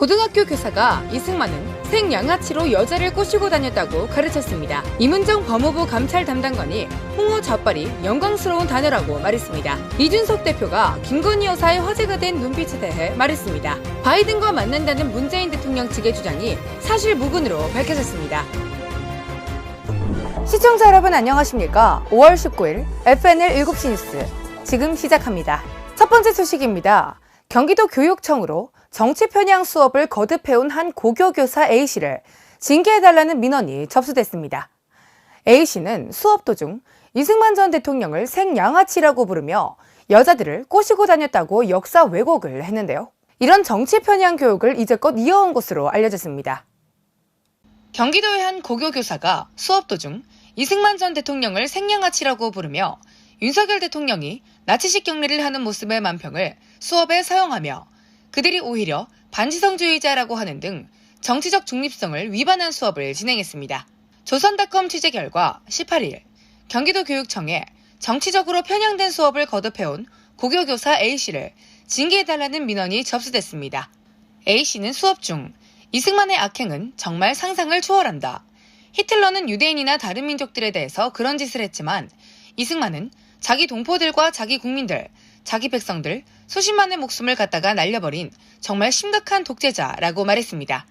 고등학교 교사가 이승만은 생양아치로 여자를 꼬시고 다녔다고 가르쳤습니다. 이문정 법무부 감찰 담당관이 홍어 젖발이 영광스러운 단어라고 말했습니다. 이준석 대표가 김건희 여사의 화제가 된 눈빛에 대해 말했습니다. 바이든과 만난다는 문재인 대통령 측의 주장이 사실 무근으로 밝혀졌습니다. 시청자 여러분 안녕하십니까? 5월 19일 FNL 7시 뉴스 지금 시작합니다. 첫 번째 소식입니다. 경기도 교육청으로 정치 편향 수업을 거듭해온 한 고교교사 A씨를 징계해달라는 민원이 접수됐습니다. A씨는 수업 도중 이승만 전 대통령을 생양아치라고 부르며 여자들을 꼬시고 다녔다고 역사 왜곡을 했는데요. 이런 정치 편향 교육을 이제껏 이어온 것으로 알려졌습니다. 경기도의 한 고교 교사가 수업 도중 이승만 전 대통령을 생양아치라고 부르며 윤석열 대통령이 나치식 격리를 하는 모습의 만평을 수업에 사용하며 그들이 오히려 반지성주의자라고 하는 등 정치적 중립성을 위반한 수업을 진행했습니다. 조선닷컴 취재 결과 18일 경기도 교육청에 정치적으로 편향된 수업을 거듭해온 고교교사 A씨를 징계해달라는 민원이 접수됐습니다. A씨는 수업 중 이승만의 악행은 정말 상상을 초월한다. 히틀러는 유대인이나 다른 민족들에 대해서 그런 짓을 했지만 이승만은 자기 동포들과 자기 국민들, 자기 백성들 수십만의 목숨을 갖다가 날려버린 정말 심각한 독재자라고 말했습니다.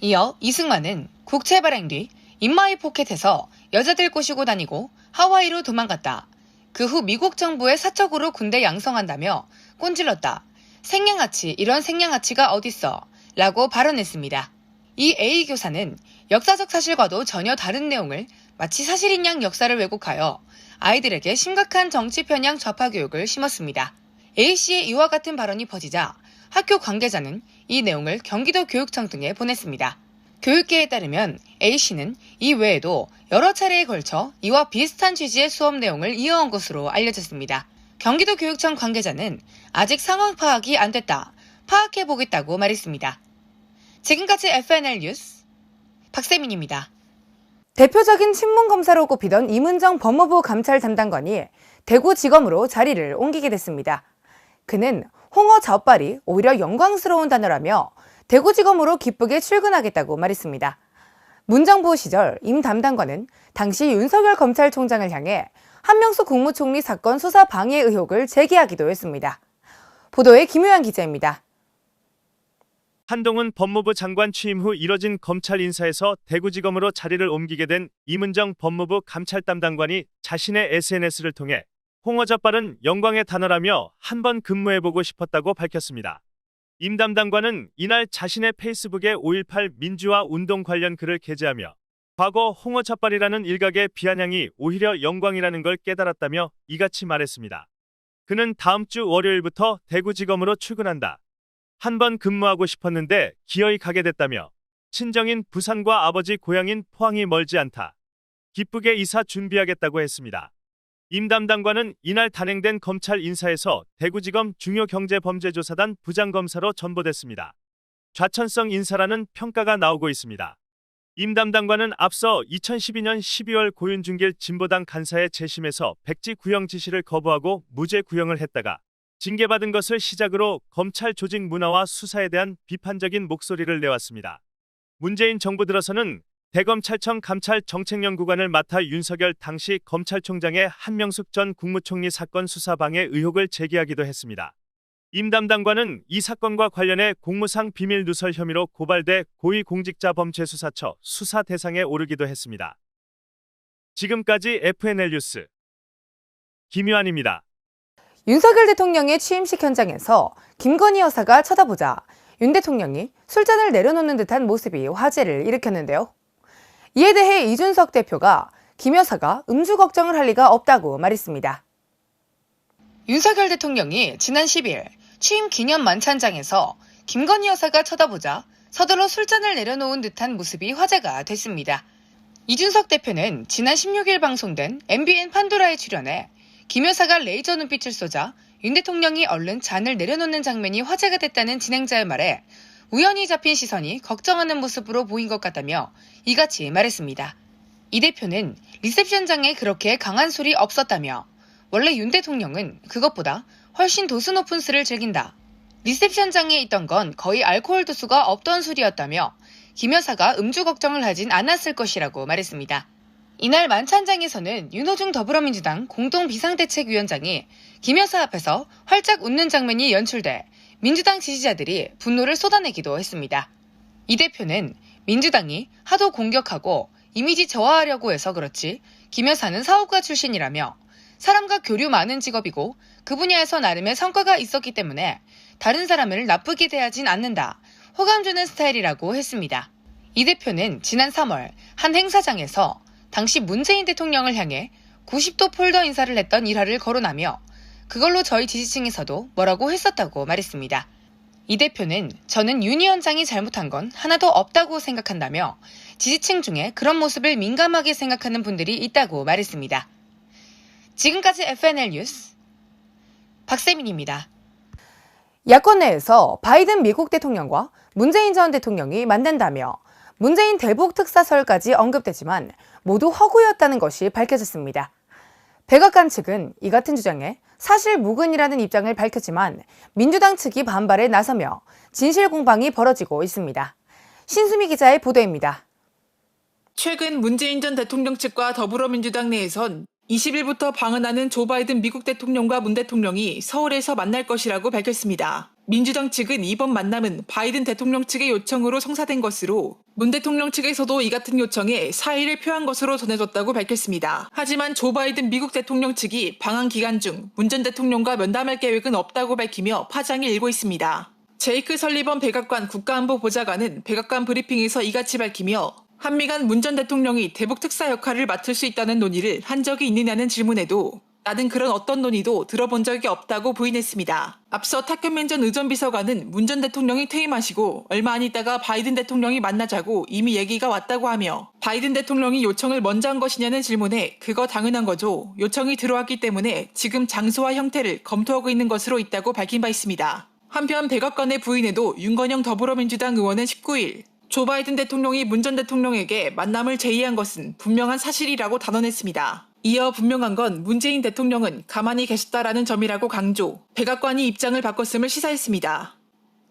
이어 이승만은 국채 발행 뒤 인마이 포켓에서 여자들 꼬시고 다니고 하와이로 도망갔다. 그 후 미국 정부의 사적으로 군대 양성한다며 꼰질렀다. 생양아치 이런 생양아치가 어딨어 라고 발언했습니다. 이 A 교사는 역사적 사실과도 전혀 다른 내용을 마치 사실인 양 역사를 왜곡하여 아이들에게 심각한 정치 편향 좌파 교육을 심었습니다. A씨의 이와 같은 발언이 퍼지자 학교 관계자는 이 내용을 경기도 교육청 등에 보냈습니다. 교육계에 따르면 A씨는 이 외에도 여러 차례에 걸쳐 이와 비슷한 취지의 수업 내용을 이어온 것으로 알려졌습니다. 경기도 교육청 관계자는 아직 상황 파악이 안 됐다. 파악해보겠다고 말했습니다. 지금까지 FNL 뉴스 박세민입니다. 대표적인 신문검사로 꼽히던 이문정 법무부 감찰 담당관이 대구지검으로 자리를 옮기게 됐습니다. 그는 홍어 젖발이 오히려 영광스러운 단어라며 대구지검으로 기쁘게 출근하겠다고 말했습니다. 문 정부 시절 임 담당관은 당시 윤석열 검찰총장을 향해 한명수 국무총리 사건 수사 방해 의혹을 제기하기도 했습니다. 보도에 김효연 기자입니다. 한동훈 법무부 장관 취임 후 이뤄진 검찰 인사에서 대구지검으로 자리를 옮기게 된 이문정 법무부 감찰 담당관이 자신의 SNS를 통해 홍어젓발은 영광의 단어라며 한 번 근무해보고 싶었다고 밝혔습니다. 임 담당관은 이날 자신의 페이스북에 5.18 민주화 운동 관련 글을 게재하며 과거 홍어젓발이라는 일각의 비아냥이 오히려 영광이라는 걸 깨달았다며 이같이 말했습니다. 그는 다음 주 월요일부터 대구지검으로 출근한다. 한 번 근무하고 싶었는데 기어이 가게 됐다며 친정인 부산과 아버지 고향인 포항이 멀지 않다. 기쁘게 이사 준비하겠다고 했습니다. 임 담당관은 이날 단행된 검찰 인사에서 대구지검 중요경제범죄조사단 부장검사로 전보됐습니다. 좌천성 인사라는 평가가 나오고 있습니다. 임 담당관은 앞서 2012년 12월 고윤중길 진보당 간사의 재심에서 백지 구형 지시를 거부하고 무죄 구형을 했다가 징계받은 것을 시작으로 검찰 조직 문화와 수사에 대한 비판적인 목소리를 내왔습니다. 문재인 정부 들어서는 대검찰청 감찰 정책연구관을 맡아 윤석열 당시 검찰총장의 한명숙 전 국무총리 사건 수사 방해 의혹을 제기하기도 했습니다. 임 담당관은 이 사건과 관련해 공무상 비밀 누설 혐의로 고발돼 고위공직자범죄수사처 수사 대상에 오르기도 했습니다. 지금까지 FNL 뉴스 김유한입니다. 윤석열 대통령의 취임식 현장에서 김건희 여사가 쳐다보자 윤 대통령이 술잔을 내려놓는 듯한 모습이 화제를 일으켰는데요. 이에 대해 이준석 대표가 김 여사가 음주 걱정을 할 리가 없다고 말했습니다. 윤석열 대통령이 지난 10일 취임 기념 만찬장에서 김건희 여사가 쳐다보자 서둘러 술잔을 내려놓은 듯한 모습이 화제가 됐습니다. 이준석 대표는 지난 16일 방송된 MBN 판도라에 출연해 김 여사가 레이저 눈빛을 쏘자 윤 대통령이 얼른 잔을 내려놓는 장면이 화제가 됐다는 진행자의 말에 우연히 잡힌 시선이 걱정하는 모습으로 보인 것 같다며 이같이 말했습니다. 이 대표는 리셉션장에 그렇게 강한 술이 없었다며 원래 윤 대통령은 그것보다 훨씬 도수 높은 술을 즐긴다. 리셉션장에 있던 건 거의 알코올 도수가 없던 술이었다며 김 여사가 음주 걱정을 하진 않았을 것이라고 말했습니다. 이날 만찬장에서는 윤호중 더불어민주당 공동 비상대책위원장이 김 여사 앞에서 활짝 웃는 장면이 연출돼 민주당 지지자들이 분노를 쏟아내기도 했습니다. 이 대표는 민주당이 하도 공격하고 이미지 저하하려고 해서 그렇지 김 여사는 사업가 출신이라며 사람과 교류 많은 직업이고 그 분야에서 나름의 성과가 있었기 때문에 다른 사람을 나쁘게 대하진 않는다. 호감 주는 스타일이라고 했습니다. 이 대표는 지난 3월 한 행사장에서 당시 문재인 대통령을 향해 90도 폴더 인사를 했던 일화를 거론하며 그걸로 저희 지지층에서도 뭐라고 했었다고 말했습니다. 이 대표는 저는 윤 위원장이 잘못한 건 하나도 없다고 생각한다며 지지층 중에 그런 모습을 민감하게 생각하는 분들이 있다고 말했습니다. 지금까지 FNL 뉴스 박세민입니다. 야권 내에서 바이든 미국 대통령과 문재인 전 대통령이 만난다며 문재인 대북 특사설까지 언급되지만 모두 허구였다는 것이 밝혀졌습니다. 백악관 측은 이 같은 주장에 사실 무근이라는 입장을 밝혔지만 민주당 측이 반발에 나서며 진실 공방이 벌어지고 있습니다. 신수미 기자의 보도입니다. 최근 문재인 전 대통령 측과 더불어민주당 내에선 20일부터 방한하는 조 바이든 미국 대통령과 문 대통령이 서울에서 만날 것이라고 밝혔습니다. 민주당 측은 이번 만남은 바이든 대통령 측의 요청으로 성사된 것으로 문 대통령 측에서도 이 같은 요청에 사의를 표한 것으로 전해졌다고 밝혔습니다. 하지만 조 바이든 미국 대통령 측이 방한 기간 중 문 전 대통령과 면담할 계획은 없다고 밝히며 파장이 일고 있습니다. 제이크 설리번 백악관 국가안보 보좌관은 백악관 브리핑에서 이같이 밝히며 한미 간 문 전 대통령이 대북 특사 역할을 맡을 수 있다는 논의를 한 적이 있느냐는 질문에도 나는 그런 어떤 논의도 들어본 적이 없다고 부인했습니다. 앞서 탁현민 전 의전비서관은 문 전 대통령이 퇴임하시고 얼마 안 있다가 바이든 대통령이 만나자고 이미 얘기가 왔다고 하며 바이든 대통령이 요청을 먼저 한 것이냐는 질문에 그거 당연한 거죠. 요청이 들어왔기 때문에 지금 장소와 형태를 검토하고 있는 것으로 있다고 밝힌 바 있습니다. 한편 백악관의 부인에도 윤건영 더불어민주당 의원은 19일 조 바이든 대통령이 문 전 대통령에게 만남을 제의한 것은 분명한 사실이라고 단언했습니다. 이어 분명한 건 문재인 대통령은 가만히 계셨다라는 점이라고 강조, 백악관이 입장을 바꿨음을 시사했습니다.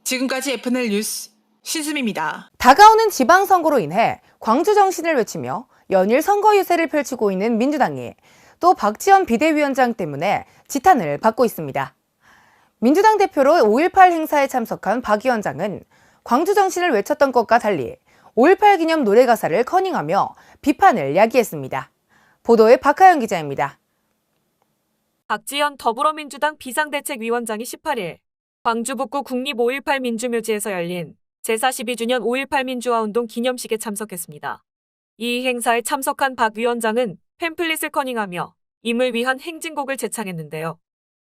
지금까지 FNL 뉴스 신수미입니다. 다가오는 지방선거로 인해 광주 정신을 외치며 연일 선거 유세를 펼치고 있는 민주당이 또 박지원 비대위원장 때문에 지탄을 받고 있습니다. 민주당 대표로 5.18 행사에 참석한 박 위원장은 광주 정신을 외쳤던 것과 달리 5.18 기념 노래 가사를 커닝하며 비판을 야기했습니다. 보도에 박하영 기자입니다. 박지현 더불어민주당 비상대책위원장이 18일 광주 북구 국립 5.18 민주묘지에서 열린 제42주년 5.18 민주화운동 기념식에 참석했습니다. 이 행사에 참석한 박 위원장은 팸플릿을 커닝하며 임을 위한 행진곡을 제창했는데요.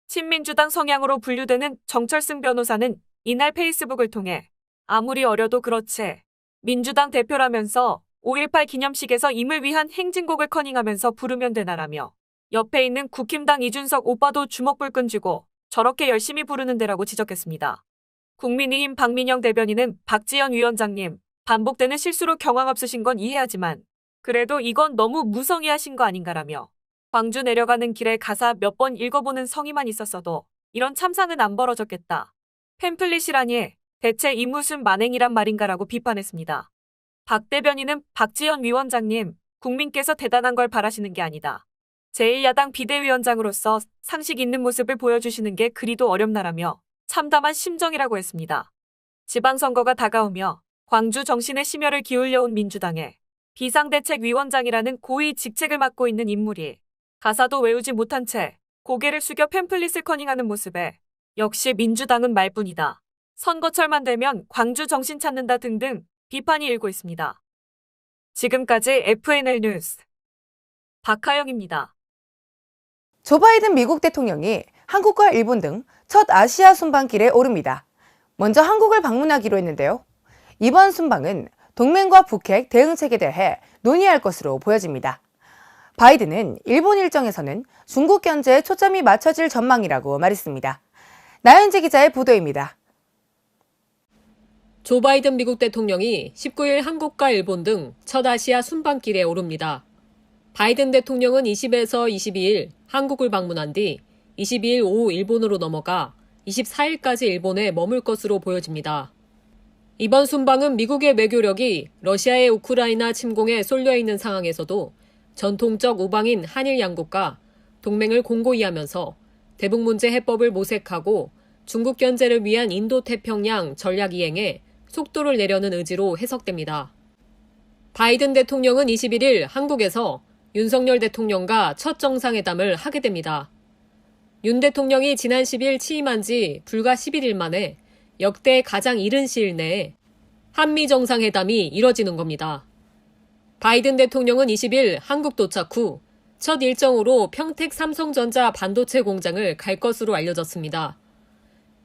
친민주당 성향으로 분류되는 정철승 변호사는 이날 페이스북을 통해 아무리 어려도 그렇지 민주당 대표라면서 5.18 기념식에서 임을 위한 행진곡을 커닝하면서 부르면 되나라며 옆에 있는 국힘당 이준석 오빠도 주먹불 끈쥐고 저렇게 열심히 부르는 데라고 지적했습니다. 국민의힘 박민영 대변인은 박지현 위원장님, 반복되는 실수로 경황 없으신 건 이해하지만 그래도 이건 너무 무성의하신 거 아닌가라며 광주 내려가는 길에 가사 몇 번 읽어보는 성의만 있었어도 이런 참상은 안 벌어졌겠다. 팸플릿이라니 대체 이 무슨 만행이란 말인가라고 비판했습니다. 박 대변인은 박지현 위원장님, 국민께서 대단한 걸 바라시는 게 아니다. 제1야당 비대위원장으로서 상식 있는 모습을 보여주시는 게 그리도 어렵나라며 참담한 심정이라고 했습니다. 지방선거가 다가오며 광주 정신의 심혈을 기울여온 민주당에 비상대책위원장이라는 고위 직책을 맡고 있는 인물이 가사도 외우지 못한 채 고개를 숙여 팸플릿을 커닝하는 모습에 역시 민주당은 말뿐이다. 선거철만 되면 광주 정신 찾는다 등등 비판이 일고 있습니다. 지금까지 FNL 뉴스 박하영입니다. 조 바이든 미국 대통령이 한국과 일본 등 첫 아시아 순방길에 오릅니다. 먼저 한국을 방문하기로 했는데요. 이번 순방은 동맹과 북핵 대응책에 대해 논의할 것으로 보여집니다. 바이든은 일본 일정에서는 중국 견제에 초점이 맞춰질 전망이라고 말했습니다. 나현재 기자의 보도입니다. 조 바이든 미국 대통령이 19일 한국과 일본 등 첫 아시아 순방길에 오릅니다. 바이든 대통령은 20에서 22일 한국을 방문한 뒤 22일 오후 일본으로 넘어가 24일까지 일본에 머물 것으로 보여집니다. 이번 순방은 미국의 외교력이 러시아의 우크라이나 침공에 쏠려 있는 상황에서도 전통적 우방인 한일 양국과 동맹을 공고히 하면서 대북 문제 해법을 모색하고 중국 견제를 위한 인도 태평양 전략 이행에 속도를 내려는 의지로 해석됩니다. 바이든 대통령은 21일 한국에서 윤석열 대통령과 첫 정상회담을 하게 됩니다. 윤 대통령이 지난 10일 취임한 지 불과 11일 만에 역대 가장 이른 시일 내에 한미 정상회담이 이뤄지는 겁니다. 바이든 대통령은 20일 한국 도착 후 첫 일정으로 평택 삼성전자 반도체 공장을 갈 것으로 알려졌습니다.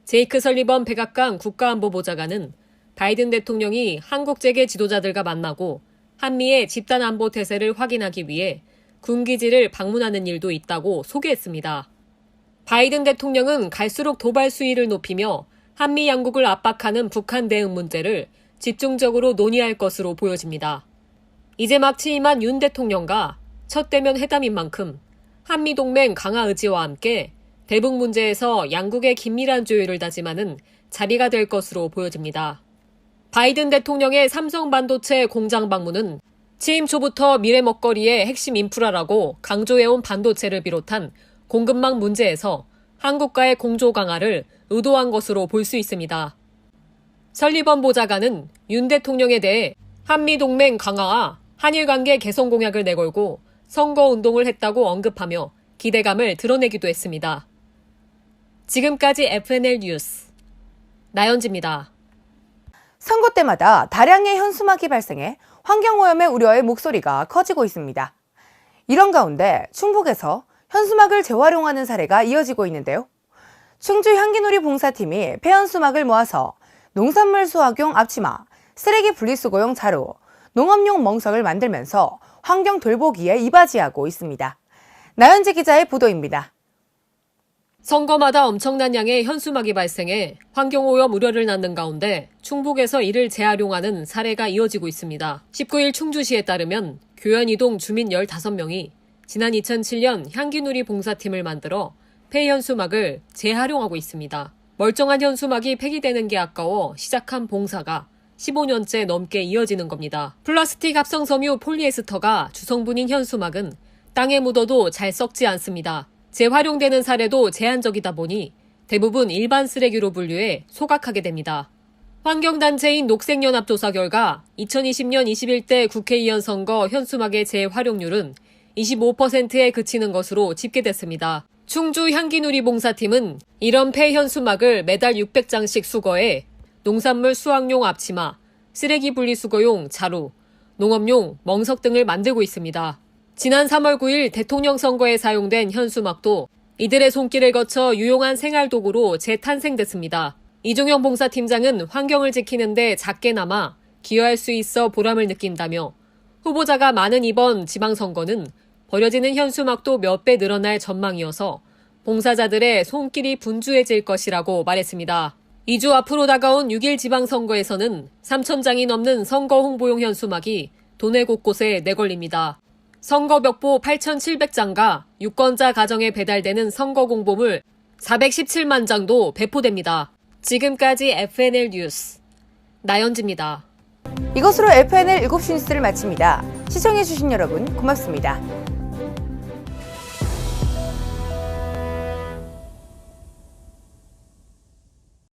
제이크 설리번 백악관 국가안보보좌관은 바이든 대통령이 한국 재계 지도자들과 만나고 한미의 집단 안보 태세를 확인하기 위해 군기지를 방문하는 일도 있다고 소개했습니다. 바이든 대통령은 갈수록 도발 수위를 높이며 한미 양국을 압박하는 북한 대응 문제를 집중적으로 논의할 것으로 보여집니다. 이제 막 취임한 윤 대통령과 첫 대면 회담인 만큼 한미 동맹 강화 의지와 함께 대북 문제에서 양국의 긴밀한 조율을 다짐하는 자리가 될 것으로 보여집니다. 바이든 대통령의 삼성 반도체 공장 방문은 취임 초부터 미래 먹거리의 핵심 인프라라고 강조해온 반도체를 비롯한 공급망 문제에서 한국과의 공조 강화를 의도한 것으로 볼 수 있습니다. 설리번 보좌관은 윤 대통령에 대해 한미 동맹 강화와 한일 관계 개선 공약을 내걸고 선거 운동을 했다고 언급하며 기대감을 드러내기도 했습니다. 지금까지 FNL 뉴스 나연지입니다. 선거 때마다 다량의 현수막이 발생해 환경오염의 우려의 목소리가 커지고 있습니다. 이런 가운데 충북에서 현수막을 재활용하는 사례가 이어지고 있는데요. 충주 향기놀이 봉사팀이 폐현수막을 모아서 농산물 수확용 앞치마, 쓰레기 분리수거용 자루, 농업용 멍석을 만들면서 환경 돌보기에 이바지하고 있습니다. 나연지 기자의 보도입니다. 선거마다 엄청난 양의 현수막이 발생해 환경오염 우려를 낳는 가운데 충북에서 이를 재활용하는 사례가 이어지고 있습니다. 19일 충주시에 따르면 교연이동 주민 15명이 지난 2007년 향기누리 봉사팀을 만들어 폐현수막을 재활용하고 있습니다. 멀쩡한 현수막이 폐기되는 게 아까워 시작한 봉사가 15년째 넘게 이어지는 겁니다. 플라스틱 합성 섬유 폴리에스터가 주성분인 현수막은 땅에 묻어도 잘 썩지 않습니다. 재활용되는 사례도 제한적이다 보니 대부분 일반 쓰레기로 분류해 소각하게 됩니다. 환경단체인 녹색연합 조사 결과 2020년 21대 국회의원 선거 현수막의 재활용률은 25%에 그치는 것으로 집계됐습니다. 충주 향기누리 봉사팀은 이런 폐현수막을 매달 600장씩 수거해 농산물 수확용 앞치마, 쓰레기 분리수거용 자루, 농업용 멍석 등을 만들고 있습니다. 지난 3월 9일 대통령 선거에 사용된 현수막도 이들의 손길을 거쳐 유용한 생활도구로 재탄생됐습니다. 이종영 봉사팀장은 환경을 지키는데 작게나마 기여할 수 있어 보람을 느낀다며 후보자가 많은 이번 지방선거는 버려지는 현수막도 몇 배 늘어날 전망이어서 봉사자들의 손길이 분주해질 것이라고 말했습니다. 2주 앞으로 다가온 6일 지방선거에서는 3천 장이 넘는 선거 홍보용 현수막이 도내 곳곳에 내걸립니다. 선거벽보 8,700장과 유권자 가정에 배달되는 선거 공보물 417만 장도 배포됩니다. 지금까지 FNL 뉴스 나연지입니다. 이것으로 FNL 7시 뉴스를 마칩니다. 시청해주신 여러분 고맙습니다.